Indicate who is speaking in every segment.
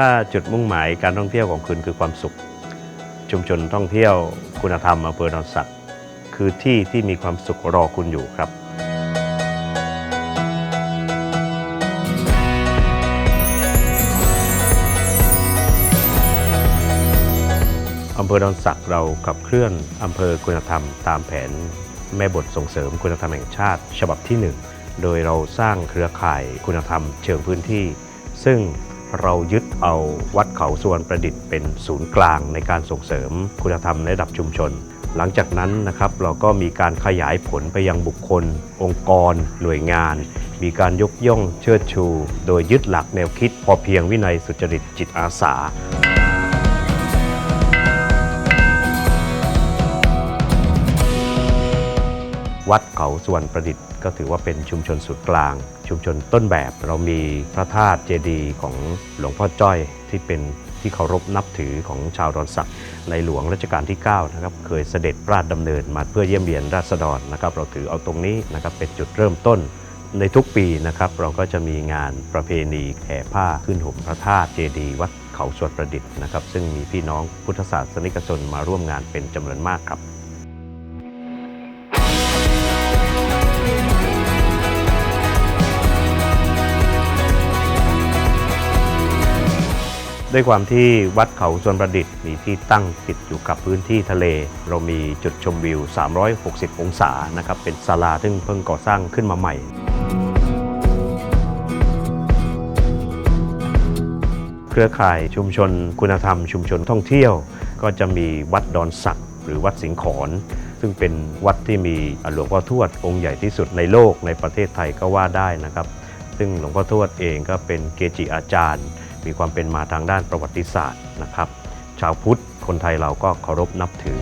Speaker 1: ถ้าจุดมุ่งหมายการท่องเที่ยวของคุณคือความสุข ชุมชนท่องเที่ยวคุณธรรมอำเภอดอนสักคือที่ที่มีความสุขรอคุณอยู่ครับอำเภอดอนสักเราขับเคลื่อนอำเภอคุณธรรม ตามแผนแม่บทส่งเสริมคุณธรรมแห่งชาติ ฉบับที่ 1 โดยเราสร้างเครือข่ายคุณธรรมเชิงพื้นที่ ซึ่ง เรายึดเอาวัดเขาส่วนประดิษฐ์เป็นศูนย์กลางในการส่งเสริมคุณธรรมในระดับชุมชน หลังจากนั้นนะครับเราก็มีการขยายผลไปยังบุคคล องค์กร หน่วยงาน มีการยกย่องเชิดชู โดยยึดหลักแนวคิดพอเพียงวินัยสุจริตจิตอาสา วัดเขาสวรรณประดิษฐ์ ก็ถือว่าเป็นชุมชนสุดกลาง ชุมชนต้นแบบเรามีพระธาตุเจดีย์ของหลวงพ่อจ้อยที่เป็นที่เคารพนับถือของชาวดอนสักในหลวงรัชกาลที่9นะครับเคยเสด็จพระราชดำเนินมาเพื่อเยี่ยมเยียนราษฎรนะครับเราถือเอาตรงนี้นะครับเป็นจุดเริ่มต้นในทุกปีนะครับเราก็จะมีงานประเพณีแห่ผ้าขึ้นห่มพระธาตุเจดีย์วัดเขาสวรรณประดิษฐ์นะครับซึ่งมีพี่น้องพุทธศาสนิกชนมาร่วมงานเป็นจำนวนมากครับ ด้วยความที่วัดเขาสวนประดิษฐ์มีที่ตั้งติดอยู่กับพื้นที่ทะเล เรามีจุดชมวิว 360 องศานะครับเป็นศาลาซึ่งเพิ่งก่อสร้างขึ้นมาใหม่เครือข่ายชุมชนคุณธรรมชุมชนท่องเที่ยว ก็จะมีวัดดอนสักดิ์หรือวัดสิงขอนซึ่งเป็นวัดที่มีหลวงพ่อทวดองค์ใหญ่ที่สุดในโลกในประเทศไทยก็ว่าได้นะครับ ซึ่งหลวงพ่อทวดเองก็เป็นเกจิอาจารย์ มีความเป็นมาทางด้านประวัติศาสตร์นะครับ ชาวพุทธคนไทยเราก็เคารพนับถือ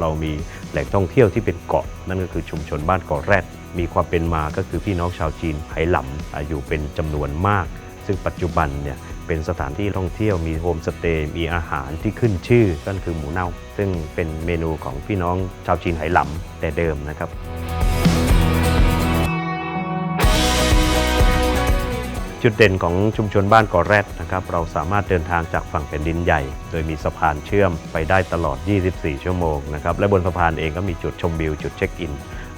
Speaker 1: เรามีแหล่งท่องเที่ยวที่เป็นเกาะ นั่นก็คือชุมชนบ้านเกาะแรด มีความเป็นมาก็คือพี่น้องชาวจีนไหหลำอยู่เป็นจำนวนมาก ซึ่งปัจจุบันเนี่ย เป็นสถานที่ท่องเที่ยวมีโฮมสเตย์มีอาหารที่ขึ้นชื่อนั่นคือหมูเน่า ซึ่งเป็นเมนูของพี่น้องชาวจีนไหหลำแต่เดิมนะครับจุดเด่นของชุมชนบ้านกอแรดนะครับ เราสามารถเดินทางจากฝั่งแผ่นดินใหญ่ โดยมีสะพานเชื่อมไปได้ตลอด 24 ชั่วโมงนะครับ และบนสะพานเองก็มีจุดชมวิว จุดเช็คอิน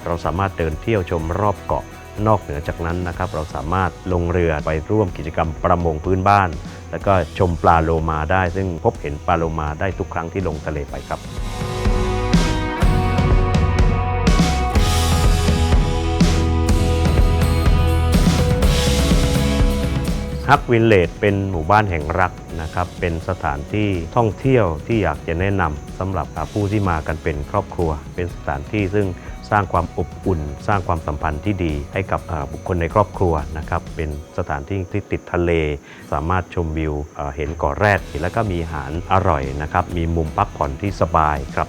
Speaker 1: เราสามารถเดินเที่ยวชมรอบเกาะ นอกเหนือจากนั้นนะครับเราสามารถลงเรือไปร่วมกิจกรรมประมงพื้นบ้าน แล้วก็ชมปลาโลมาได้ ซึ่งพบเห็นปลาโลมาได้ทุกครั้งที่ลงทะเลไปครับฮักวินเลดเป็นหมู่บ้านแห่งรักนะครับ เป็นสถานที่ท่องเที่ยวที่อยากจะแนะนำสำหรับผู้ที่มากันเป็นครอบครัว เป็นสถานที่ซึ่ง สร้างความอบอุ่น สร้างความสัมพันธ์ที่ดีให้กับบุคคลในครอบครัวนะครับเป็นสถานที่ที่ติดทะเล สามารถชมวิวเอ่อเห็นเกาะแรดแล้วก็มีอาหารอร่อยนะครับมีมุมพักผ่อนที่สบายครับ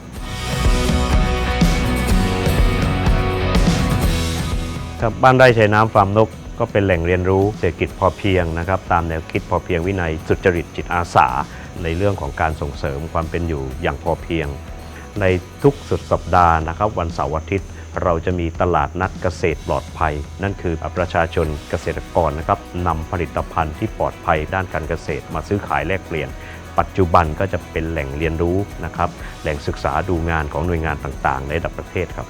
Speaker 1: ครับบ้านไร่ชายน้ำฟาร์มนกก็เป็นแหล่งเรียนรู้เศรษฐกิจพอเพียงนะครับตามแนวคิดพอเพียงวินัยสุจริตจิตอาสา ในเรื่องของการส่งเสริมความเป็นอยู่อย่างพอเพียง ในทุกสุดสัปดาห์นะครับวันเสาร์อาทิตย์ เราจะมีตลาดนัดเกษตรปลอดภัย นั่นคือประชาชนเกษตรกรนะครับนำผลิตภัณฑ์ที่ปลอดภัยด้านการเกษตร มาซื้อขายแลกเปลี่ยน ปัจจุบันก็จะเป็นแหล่งเรียนรู้นะครับแหล่งศึกษาดูงานของหน่วยงานต่างๆ ในระดับประเทศครับ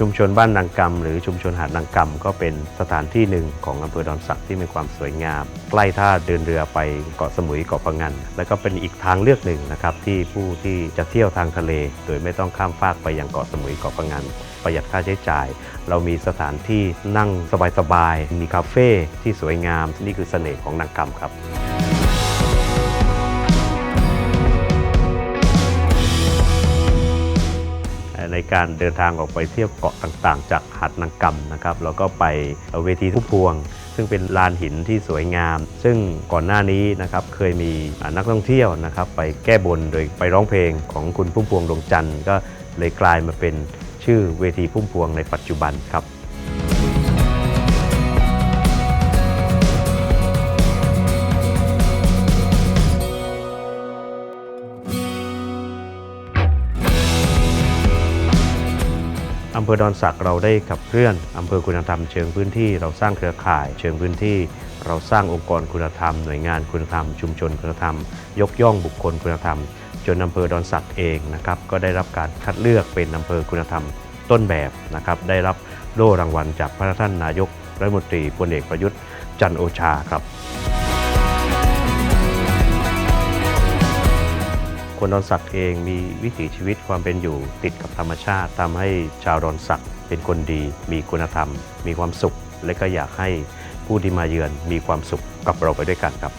Speaker 1: ชุมชนบ้านนางกำหรือชุมชนหาดนางกำก็เป็นสถานที่หนึ่งของอำเภอดอนสักที่มีความสวยงาม ใกล้ท่าเดินเรือไปเกาะสมุยเกาะพะงันแล้วก็เป็นอีกทางเลือกหนึ่งนะครับที่ผู้ที่จะเที่ยวทางทะเล โดยไม่ต้องข้ามฟากไปยังเกาะสมุยเกาะพะงันประหยัดค่าใช้จ่าย เรามีสถานที่นั่งสบายๆมีคาเฟ่ที่สวยงามนี่คือเสน่ห์ของนางกำครับ ในการเดินทางออกไปเที่ยวเกาะต่างๆ จากหาดนางกำนะครับแล้วก็ไปเวทีทุ่งพวง ซึ่งเป็นลานหินที่สวยงาม ซึ่งก่อนหน้านี้นะครับเคยมีนักท่องเที่ยวนะครับไปแก้บนโดยไปร้องเพลงของคุณพุ่มพวงดวงจันทร์ก็เลยกลายมาเป็นชื่อเวทีพุ่มพวงในปัจจุบันครับ อำเภอดอนสักเราได้ขับเคลื่อนอำเภอคุณธรรมเชิงพื้นที่เราสร้างเครือข่าย เชิงพื้นที่ เราสร้างองค์กรคุณธรรม หน่วยงานคุณธรรม ชุมชนคุณธรรม ยกย่องบุคคลคุณธรรม จนอำเภอดอนสักเองนะครับก็ได้รับการคัดเลือกเป็นอำเภอคุณธรรมต้นแบบนะครับได้รับโล่รางวัลจากพระท่านนายกรัฐมนตรีพลเอกประยุทธ์จันโอชาครับ คนดอนสักเองมีวิถีชีวิตความเป็นอยู่ติดกับธรรมชาติทำให้ชาวดอนสักเป็นคนดี มีคุณธรรม มีความสุข และก็อยากให้ผู้ที่มาเยือนมีความสุขกับเราไปด้วยกันครับ